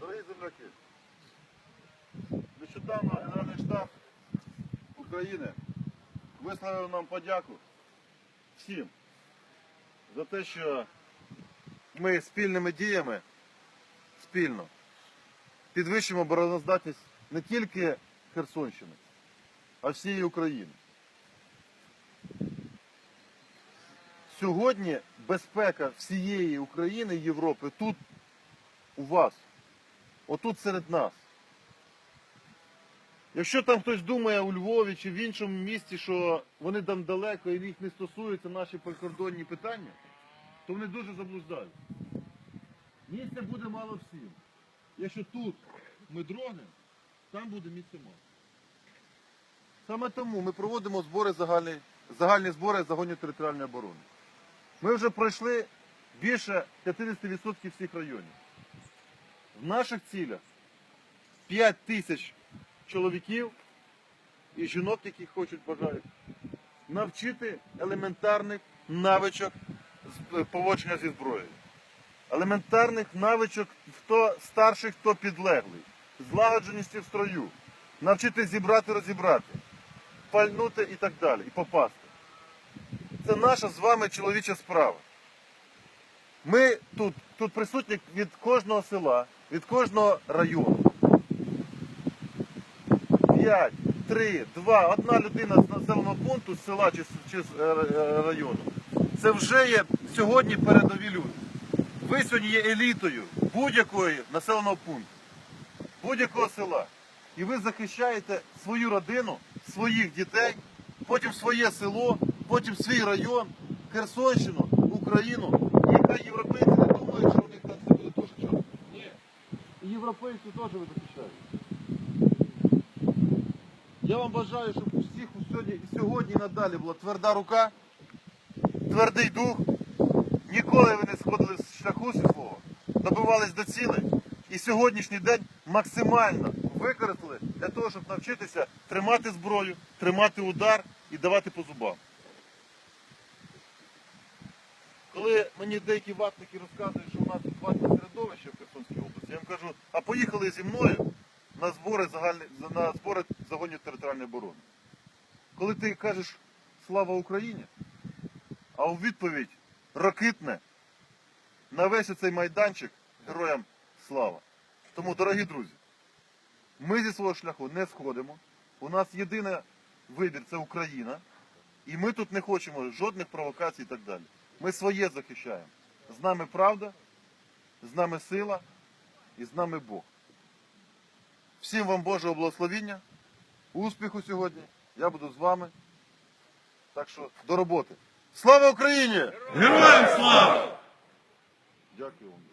Дорогі земляки, нещодавно Генеральний штаб України висловив нам подяку всім за те, що ми спільними діями спільно підвищимо обороноздатність не тільки Херсонщини, а всієї України. Сьогодні безпека всієї України Європи тут у вас, отут серед нас. Якщо там хтось думає у Львові чи в іншому місті, що вони там далеко і їх не стосуються наші прикордонні питання, то вони дуже заблуждають. Місця буде мало всім. Якщо тут ми дрогнемо, там буде місце мало. Саме тому ми проводимо збори загальні, загальні збори загонів територіальної оборони. Ми вже пройшли більше 50% всіх районів. В наших цілях 5 тисяч чоловіків і жінок, які хочуть бажають, навчити елементарних навичок е, поводження зі зброєю. Елементарних навичок, хто старший, хто підлеглий, злагодженості в строю, навчити зібрати, розібрати, пальнути і так далі, і попасти. Це наша з вами чоловіча справа. Ми тут, тут присутні від кожного села, від кожного району. П'ять, три, два, одна людина з населеного пункту, з села чи, чи з е, е, району. Це вже є сьогодні передові люди. Ви сьогодні є елітою будь-якої населеного пункту, будь-якого села. І ви захищаєте свою родину, своїх дітей, потім своє село, потім свій район, Херсонщину, Україну. І яка європейці не думають, що у них там все буде дуже чорно. Ні. І європейці теж ви захищаєте. Я вам бажаю, щоб у всіх сьогодні, і сьогодні і надалі була тверда рука, твердий дух. Ніколи ви не сходили з шляху свого, добивались до цілей. І сьогоднішній день максимально використали для того, щоб навчитися тримати зброю, тримати удар і давати по зубам. Коли мені деякі ватники розказують, що у нас тут ватне середовище в Херсонській області, я їм кажу, а поїхали зі мною на збори, загальні, на збори загонів територіальної оборони. Коли ти кажеш слава Україні, а у відповідь ракитне на весь цей майданчик героям слава. Тому, дорогі друзі, ми зі свого шляху не сходимо. У нас єдиний вибір це Україна. І ми тут не хочемо жодних провокацій і так далі. Ми своє захищаємо. З нами правда, з нами сила і з нами Бог. Всім вам Божого благословіння, успіху сьогодні. Я буду з вами. Так що до роботи. Слава Україні! Героям слава! Дякую вам.